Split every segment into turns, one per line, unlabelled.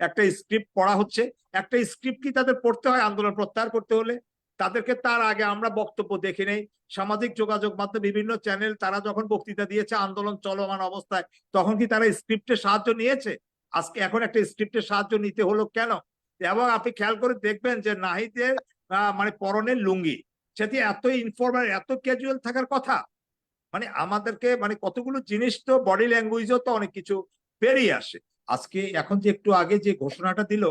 একটা স্ক্রিপ্ট পড়া হচ্ছে, একটা স্ক্রিপ্ট কি তাদের পড়তে হয়? আন্দোলন প্রত্যাহার করতে হলে। তাদেরকে তার আগে আমরা বক্তব্য দেখে নেই। সামাজিক যোগাযোগ মাধ্যমে, বিভিন্ন চ্যানেল তারা যখন বক্তৃতা দিয়েছে আন্দোলন চলমান অবস্থায়, তখন কি তারা স্ক্রিপ্টের সাহায্য নিয়েছে? আজকে এখন একটা স্ক্রিপ্টের সাহায্য নিতে হলো কেন? এবং আপনি খেয়াল করে দেখবেন যে নাহিদের মানে পরনের লুঙ্গি সেটি এত ইনফর্মাল এত ক্যাজুয়াল থাকার কথা। মানে আমাদেরকে মানে কতগুলো জিনিস তো বডি ল্যাঙ্গুয়েজও তো অনেক কিছু বেরিয়ে আসে। আজকে এখন যে একটু আগে যে ঘোষণাটা দিল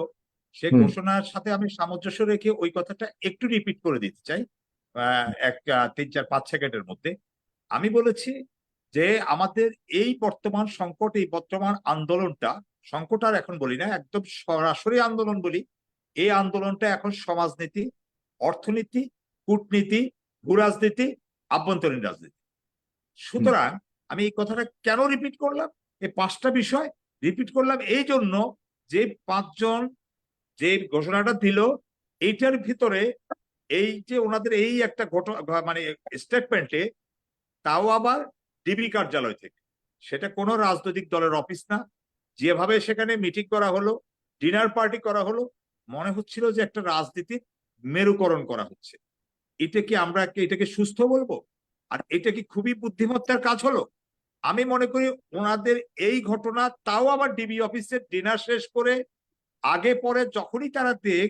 সে
ঘোষণার সাথে আমি সামঞ্জস্য রেখে ওই কথাটা একটু রিপিট করে দিতে চাই এক তিন চার পাঁচ সেকেন্ডের মধ্যে। আমি বলেছি যে আমাদের এই বর্তমান সংকট এই বর্তমান আন্দোলনটা সংকট আর এখন বলি না একদম সরাসরি আন্দোলন বলি এই আন্দোলনটা এখন সমাজনীতি অর্থনীতি কূটনীতি ভূরাজনীতি আভ্যন্তরীণ রাজনীতি। সুতরাং আমি এই কথাটা কেন রিপিট করলাম? এই পাঁচটা বিষয় রিপিট করলাম এই জন্য যে পাঁচজন যে ঘোষণাটা দিল, এইটার ভিতরে এই যে ওনাদের এই একটা ঘটনা মানে স্টেটমেন্টে তাও আবার ডিবি কার্যালয় থেকে। সেটা কোনো রাজনৈতিক দলের অফিস না। যেভাবে সেখানে মিটিং করা হলো ডিনার পার্টি করা হলো, মনে হচ্ছিল যে একটা রাজনীতির মেরুকরণ করা হচ্ছে। এটা কি আমরা এটাকে সুস্থ বলব? আর এটা কি খুবই বুদ্ধিমত্তার কাজ হলো? আমি মনে করি ওনাদের এই ঘটনা তাও আবার ডিবি অফিসের ডিনার শেষ করে আগে পরে যখনই তারা দেখ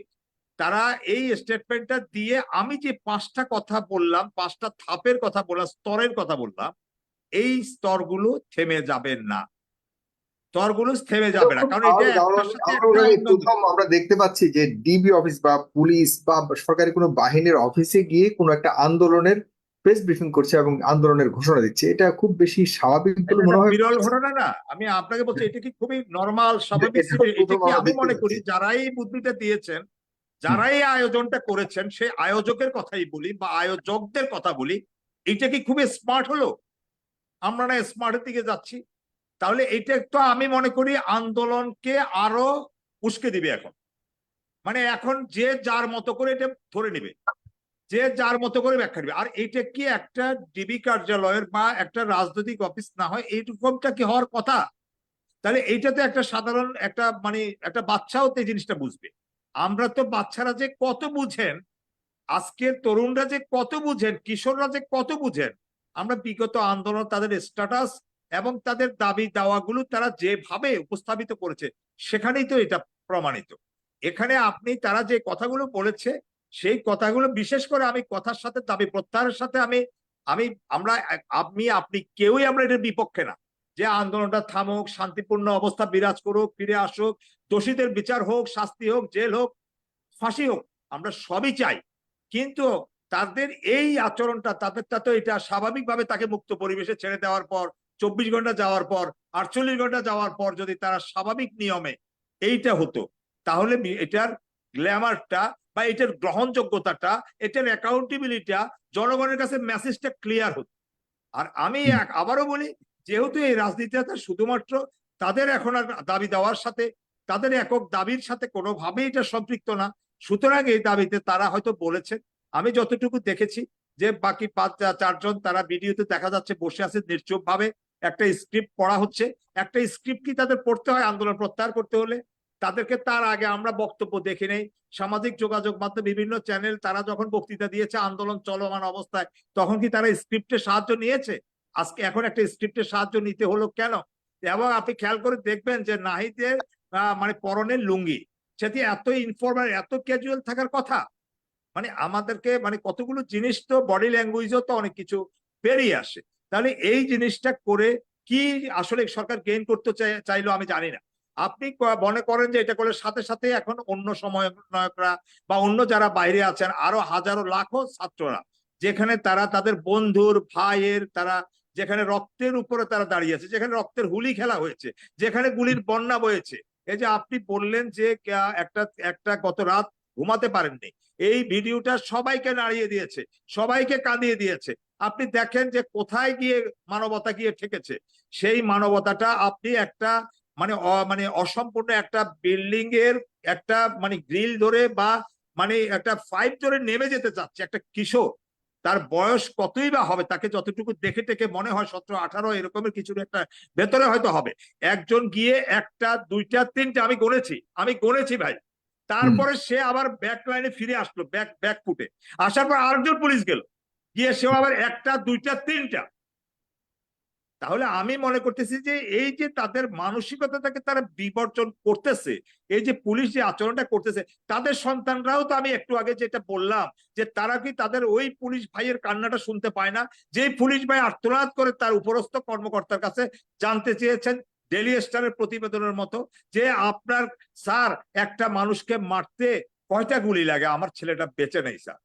তারা এই স্টেটমেন্টটা দিয়ে আমি যে পাঁচটা কথা বললাম পাঁচটা থাপের কথা বললাম স্তরের কথা বললাম এই স্তরগুলো থেমে যাবেন না। স্তরগুলো থেমে যাবে না। কারণ এটা
আমরা দেখতে পাচ্ছি যে ডিবি অফিস বা পুলিশ বা সরকারি কোনো বাহিনীর অফিসে গিয়ে কোনো একটা আন্দোলনের প্রেস ব্রিফিং করছে এবং আন্দোলনের ঘোষণা দিচ্ছে। এটা খুব বেশি স্বাভাবিক বলে মনে হয়
বিরল ঘটনা না। আমি আপনাকে বলছি এটা কি খুবই নরমাল স্বাভাবিক
এটা
কি আমি মনে করি। যারাই বুদ্ধিটা দিয়েছেন যারাই আয়োজনটা করেছেন সেই আয়োজকের কথাই বলি বা আয়োজকদের কথা বলি এটা কি খুবই স্মার্ট হলো? আমরা না স্মার্টের দিকে যাচ্ছি। তাহলে এটা তো আমি মনে করি আন্দোলনকে আরও উস্কে দিবে এখন। মানে এখন যে যার মতো করে এটা ধরে নেবে। যে যার মতো করে ব্যাখ্যা দিবে। আর এইটা কি একটা ডিবি কার্যালয়ের বা একটা রাজনৈতিক অফিস না হয়? এইরকমটা কি হওয়ার কথা? তাহলে এইটাতে একটা সাধারণ একটা মানে একটা বাচ্চাও তো এই জিনিসটা বুঝবে। আমরা তো বাচ্চারা যে কত বুঝেন, আজকের তরুণরা যে কত বুঝেন, কিশোররা যে কত বুঝেন, আমরা বিগত আন্দোলন তাদের স্ট্যাটাস এবং তাদের দাবি দাওয়াগুলো তারা যেভাবে উপস্থাপিত করেছে, সেখানেই তো এটা প্রমাণিত। এখানে আপনি তারা যে কথাগুলো বলেছে সেই কথাগুলো বিশেষ করে আমি কথার সাথে দাবি প্রত্যাহারের সাথে আমি আমি, আমরা, আপনি আপনি কেউই আমরা এটার বিপক্ষে না। যে আন্দোলনটা থামুক, শান্তিপূর্ণ অবস্থা বিরাজ করুক, ফিরে আসুক, দোষীদের বিচার হোক, শাস্তি হোক, জেল হোক, ফাঁসি হোক, আমরা সবই চাই। কিন্তু তাদের এই আচরণটা, তাদেরটা তো এটা স্বাভাবিকভাবে তাকে মুক্ত পরিবেশে ছেড়ে দেওয়ার পর, চব্বিশ ঘণ্টা যাওয়ার পর, আটচল্লিশ ঘণ্টা যাওয়ার পর যদি তারা স্বাভাবিক নিয়মে এইটা হতো, তাহলে এটার গ্ল্যামারটা বা এটার গ্রহণযোগ্যতাটা এটার অ্যাকাউন্টেবিলিটিটা জনগণের কাছে মেসেজটা ক্লিয়ার হতো। আর আমি এক- আবারও বলি যেহেতু এই রাজনীতিটা শুধুমাত্র তাদের এখন আর দাবি দেওয়ার সাথে তাদের একক দাবির সাথে কোনোভাবেই এটা সম্পৃক্ত না সুতরাং এই দাবিতে তারা হয়তো বলেছেন আমি যতটুকু দেখেছি যে বাকি পাঁচ চারজন তারা ভিডিওতে দেখা যাচ্ছে বসে আছে নির্চুপ ভাবে একটা স্ক্রিপ্ট পড়া হচ্ছে একটা স্ক্রিপ্ট কি তাদের পড়তে হয় আন্দোলন প্রত্যাহার করতে হলে? তাদেরকে তার আগে আমরা বক্তব্য দেখে নেই। সামাজিক যোগাযোগ মাধ্যম, বিভিন্ন চ্যানেল তারা যখন বক্তৃতা দিয়েছে আন্দোলন চলমান অবস্থায়, তখন কি তারা স্ক্রিপ্টের সাহায্য নিয়েছে? আজকে এখন একটা স্ক্রিপ্টের সাহায্য নিতে হলো কেন? এবং আপনি খেয়াল করে দেখবেন যে নাহিদের মানে পরনের লুঙ্গি সেটি এত ইনফর্মাল এত ক্যাজুয়াল থাকার কথা। মানে আমাদেরকে মানে কতগুলো জিনিস তো বডি ল্যাঙ্গুয়েজও তো অনেক কিছু বেরিয়ে আসে। তাহলে এই জিনিসটা করে কি আসলে সরকার গেইন করতে চাই- চাইলো আমি জানি না। আপনি মনে করেন যে এটা করলে সাথে সাথে এখন অন্য সমন্বয়করা বা অন্য যারা বাইরে আছেন, আরও হাজারো লাখো ছাত্ররা, যেখানে তারা তাদের বন্ধুর, ভাইয়ের, তারা যেখানে রক্তের উপরে তারা দাঁড়িয়ে আছে, যেখানে রক্তের হুলি খেলা হয়েছে, যেখানে গুলির বন্যা বয়েছে। এই যে আপনি বললেন যে একটা একটা গত রাত ঘুমাতে পারেননি, এই ভিডিওটা সবাইকে নাড়িয়ে দিয়েছে, সবাইকে কাঁদিয়ে দিয়েছে। আপনি দেখেন যে কোথায় গিয়ে মানবতা গিয়ে ঠেকেছে, সেই মানবতাটা আপনি একটা মানে মানে অসম্পূর্ণ একটা বিল্ডিং এর একটা মানে গ্রিল ধরে বা মানে একটা ফাইভ ধরে নেমে যেতে চাচ্ছে একটা কিশোর। তার বয়স কতই বা হবে তাকে যতটুকু দেখে টেকে মনে হয় সতেরো আঠারো এরকমের কিছু একটা ভেতরে হয়তো হবে। একজন গিয়ে একটা দুইটা তিনটা আমি গড়েছি আমি গড়েছি ভাই। তারপরে সে আবার ব্যাক লাইনে ফিরে আসলো ব্যাক ব্যাক ফুটে আসার পর আরেকজন পুলিশ গেল। গিয়ে সেও আবার একটা দুইটা তিনটা। তাহলে আমি মনে করতেছি যে এই যে তাদের মানসিকতাটাকে তারা বিবর্জন করতেছে, এই যে পুলিশ যে আচরণটা করতেছে, তাদের সন্তানরাও তো আমি একটু আগে যেটা বললাম যে তারা কি তাদের ওই পুলিশ ভাইয়ের কান্নাটা শুনতে পায় না? যে পুলিশ ভাই আত্মনাদ করে তার উপরস্থ কর্মকর্তার কাছে জানতে চেয়েছেন ডেলি স্টারের প্রতিবেদনের মতো যে আপনার স্যার একটা মানুষকে মারতে কয়টা গুলি লাগে? আমার ছেলেটা বেঁচে নেই, স্যার।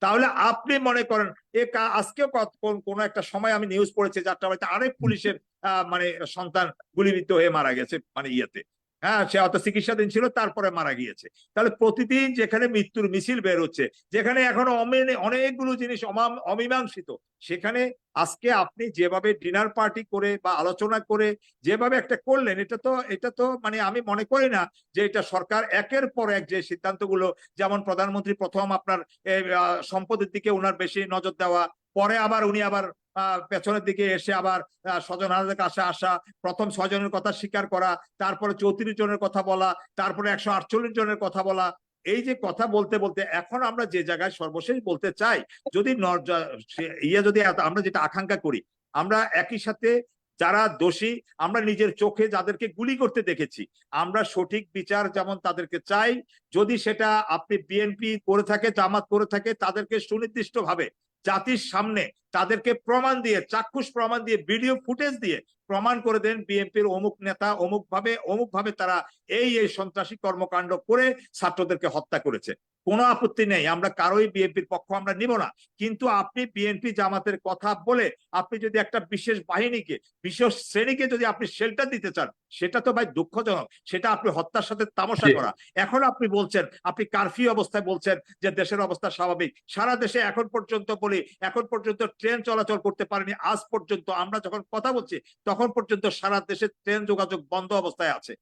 তাহলে আপনি মনে করেন এ আজকেও কোন- কোনো একটা সময় আমি নিউজ পড়েছি যাত্রাবাড়িতে আরেক পুলিশের আহ, মানে সন্তান গুলিবিদ্ধ হয়ে মারা গেছে মানে ইয়েতে। হ্যাঁ সে অত চিকিৎসাধীন ছিল, তারপরে মারা গিয়েছে। তাহলে প্রতিদিন যেখানে মৃত্যুর মিছিল বের হচ্ছে, যেখানে এখনও অনেকগুলো জিনিস অমাম- অমীমাংসিত, সেখানে আজকে আপনি যেভাবে ডিনার পার্টি করে বা আলোচনা করে যেভাবে একটা করলেন, এটা তো এটা তো মানে আমি মনে করি না যে এটা সরকার একের পর এক যে সিদ্ধান্তগুলো, যেমন প্রধানমন্ত্রী প্রথম আপনার সম্পদের দিকে ওনার বেশি নজর দেওয়া পরে আবার উনি আবার পেছনের দিকে এসে আবার স্বজন হারাদের কাছে আসা, প্রথম ছজনের কথা স্বীকার করা, তারপরে চৌত্রিশ জনের কথা বলা, তারপরে একশো আটচল্লিশ জনের কথা বলা। এই যে কথা বলতে বলতে এখন আমরা যে জায়গায় সর্বশেষ বলতে চাই, যদি ইয়ে যদি আমরা যেটা আকাঙ্ক্ষা করি, আমরা একই সাথে যারা দোষী, আমরা নিজের চোখে যাদেরকে গুলি করতে দেখেছি, আমরা সঠিক বিচার যেমন তাদেরকে চাই, যদি সেটা আপনি বিএনপি করে থাকে, জামাত করে থাকে, তাদেরকে সুনির্দিষ্ট ভাবে জাতির সামনে তাদেরকে প্রমাণ দিয়ে, চাক্ষুষ প্রমাণ দিয়ে, ভিডিও ফুটেজ দিয়ে প্রমাণ করে দেন বিএনপির অমুক নেতা অমুক ভাবে অমুক ভাবে তারা এই এই সন্ত্রাসী কর্মকাণ্ড করে ছাত্রদেরকে হত্যা করেছে। কোনো আপত্তি নেই আমরা কারোই বিএনপির পক্ষ আমরা নিব না। কিন্তু আপনি বিএনপি জামাতের কথা বলে আপনি যদি একটা বিশেষ বাহিনীকে বিশেষ শ্রেণীকে যদি আপনি শেল্টার দিতে চান সেটা তো ভাই দুঃখজনক। সেটা আপনি হত্যার সাথে তামাশা করা। এখন আপনি বলছেন আপনি কারফিউ অবস্থায় বলছেন যে দেশের অবস্থা স্বাভাবিক। সারা দেশে এখন পর্যন্ত বলি এখন পর্যন্ত ট্রেন চলাচল করতে পারেনি আজ পর্যন্ত আমরা যখন কথা বলছি তখন পর্যন্ত সারা দেশে ট্রেন যোগাযোগ বন্ধ অবস্থায় আছে।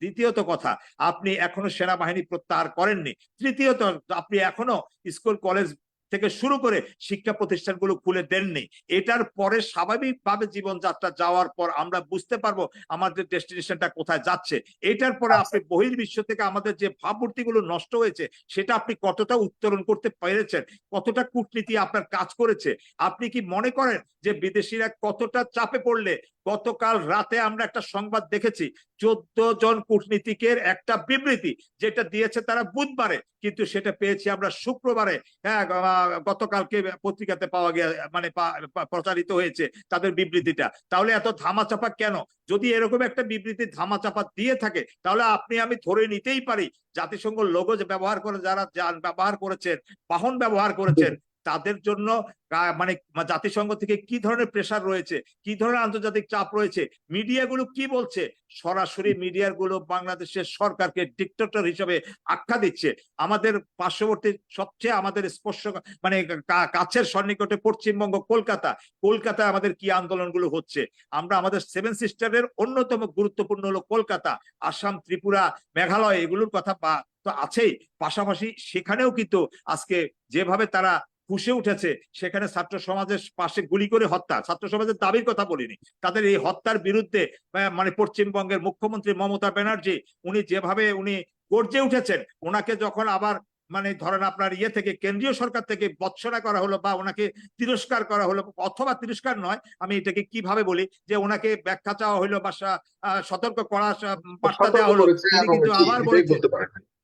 দ্বিতীয়ত কথা আপনি এখনও সেনাবাহিনী প্রত্যাহার করেননি। তৃতীয়ত আপনি এখনও স্কুল কলেজ থেকে শুরু করে শিক্ষা প্রতিষ্ঠানগুলো খুলে দেননি। এটার পরে স্বাভাবিকভাবে জীবনযাত্রা যাওয়ার পর আমরা বুঝতে পারব আমাদের ডেস্টিনেশনটা কোথায় যাচ্ছে। এটার পরে আপনি বহির্বিশ্ব থেকে আমাদের যে ভাবমূর্তিগুলো নষ্ট হয়েছে সেটা আপনি কতটা উত্তরণ করতে পেরেছেন? কতটা কূটনীতি আপনার কাজ করেছে? আপনি কি মনে করেন যে বিদেশিরা কতটা চাপে পড়লে? গতকাল রাতে আমরা একটা সংবাদ দেখেছি চোদ্দ জন কূটনীতিকের একটা বিবৃতি যেটা দিয়েছে তারা বুধবারে। কিন্তু সেটা পেয়েছি আমরা শুক্রবারে। হ্যাঁ গতকালকে পত্রিকাতে পাওয়া গিয়ে মানে প্রচারিত হয়েছে তাদের বিবৃতিটা। তাহলে এত ধামাচাপা কেন? যদি এরকম একটা বিবৃতি ধামাচাপা দিয়ে থাকে, তাহলে আপনি, আমি ধরে নিতেই পারি, জাতিসংঘ লোগো ব্যবহার করে, যারা যান ব্যবহার করেছেন, বাহন ব্যবহার করেছেন তাদের জন্য মানে জাতিসংঘ থেকে কি ধরনের প্রেসার রয়েছে? কি ধরনের আন্তর্জাতিক চাপ রয়েছে? মিডিয়াগুলো কি বলছে? সরাসরি মিডিয়াগুলো বাংলাদেশের সরকারকে ডিক্টেটর হিসেবে আখ্যা দিচ্ছে। আমাদের পার্শ্ববর্তী, সবচেয়ে আমাদের স্পর্শ মানে কাছের সন্নিকটে পশ্চিমবঙ্গ কলকাতা। কলকাতায় আমাদের কি আন্দোলনগুলো হচ্ছে? আমরা আমাদের সেভেন সিস্টারের অন্যতম গুরুত্বপূর্ণ হলো কলকাতা, আসাম, ত্রিপুরা, মেঘালয়, এগুলোর কথা তো আছেই। পাশাপাশি সেখানেও কিন্তু আজকে যেভাবে তারা ফুসে উঠেছে সেখানে ছাত্র সমাজের পাশে গুলি করে হত্যা। ছাত্র সমাজের দাবির কথা বলিনি। তাদের এই হত্যার বিরুদ্ধে মানে পশ্চিমবঙ্গের মুখ্যমন্ত্রী মমতা ব্যানার্জি উনি যেভাবে উনি গর্জে উঠেছেন ওনাকে যখন আবার মানে ধরেন আপনার ইয়ে থেকে কেন্দ্রীয় সরকার থেকে বৎসনা করা হলো বা ওনাকে তিরস্কার করা হলো অথবা তিরস্কার নয় আমি এটাকে কীভাবে বলি যে ওনাকে ব্যাখ্যা চাওয়া হলো বা সতর্ক করা বার্তা দেওয়া হলো তিনি কিন্তু আবার বলেছেন।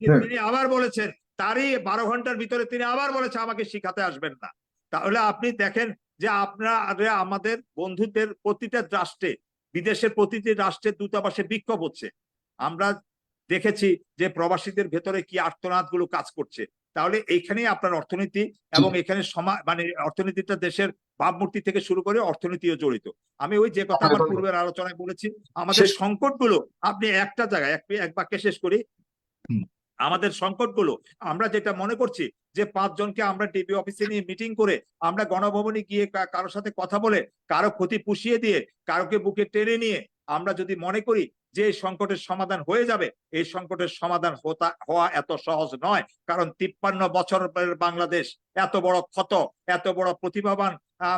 হ্যাঁ।
তিনি আবার বলেছেন তারই বারো ঘণ্টার ভিতরে তিনি আবার বলেছে আমাকে শিখাতে আসবেন না। তাহলে আপনি দেখেন যে আপনারা আমাদের বন্ধুদের প্রতিটা রাষ্ট্রে বিদেশের প্রতিটি রাষ্ট্রের দূতাবাসে বিক্ষোভ হচ্ছে। আমরা দেখেছি যে প্রবাসীদের ভেতরে কি আর্তনাদগুলো কাজ করছে। তাহলে এইখানেই আপনার অর্থনীতি এবং এখানে সমা মানে অর্থনীতিটা দেশের ভাবমূর্তি থেকে শুরু করে অর্থনীতিও জড়িত। আমি ওই যে কথা আমার পূর্বের আলোচনায় বলেছি আমাদের সংকটগুলো আপনি একটা জায়গায় এক বাক্যে শেষ করি। আমাদের সংকটগুলো, আমরা যেটা মনে করছি যে পাঁচজনকে আমরা ডিবি অফিসে নিয়ে মিটিং করে আমরা গণভবনে গিয়ে কারোর সাথে কথা বলে, কারও ক্ষতি পুষিয়ে দিয়ে, কারোকে বুকে টেনে নিয়ে আমরা যদি মনে করি যে সংকটের সমাধান হয়ে যাবে, এই সংকটের সমাধান হওয়া এত সহজ নয়। কারণ তিপ্পান্ন বছরের বাংলাদেশ এত বড় ক্ষত, এত বড় প্রতিভাবান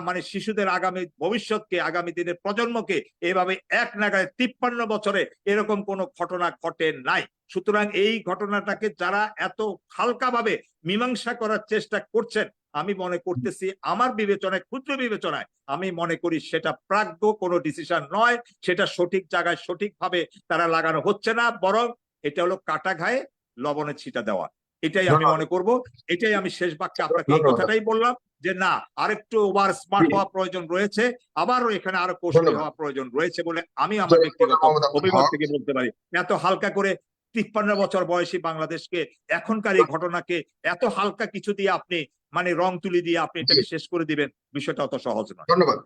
মানে শিশুদের আগামী ভবিষ্যৎকে, আগামী দিনের প্রজন্মকে এভাবে এক নাগারে তিপ্পান্ন বছরে এরকম কোনো ঘটনা ঘটে নাই। সুতরাং এই ঘটনাটাকে যারা এত হালকাভাবে মীমাংসা করার চেষ্টা করছেন আমি মনে করতেছি আমার বিবেচনায় ক্ষুদ্র বিবেচনায় আমি মনে করি সেটা প্রাজ্ঞ কোনো ডিসিশন নয়। সেটা সঠিক জায়গায় সঠিকভাবে তারা লাগানো হচ্ছে না বরং এটা হলো কাটা ঘায়ে লবণের ছিটা দেওয়া। এটাই আমি মনে করব। এটাই আমি শেষ বাক্যে আপনাকে এই কথাটাই বললাম যে না আরেকটু ওভার স্মার্ট হওয়া প্রয়োজন রয়েছে। আবারও এখানে আরও কৌশল হওয়া প্রয়োজন রয়েছে বলে আমি আমার ব্যক্তিগত অভিমত থেকে বলতে পারি। এত হালকা করে তিপ্পান্ন বছর বয়সী বাংলাদেশকে এখনকার এই ঘটনাকে এত হালকা কিছু দিয়ে আপনি মানে রং তুলি দিয়ে আপনি এটাকে শেষ করে দিবেন বিষয়টা অত সহজ নয়।
ধন্যবাদ।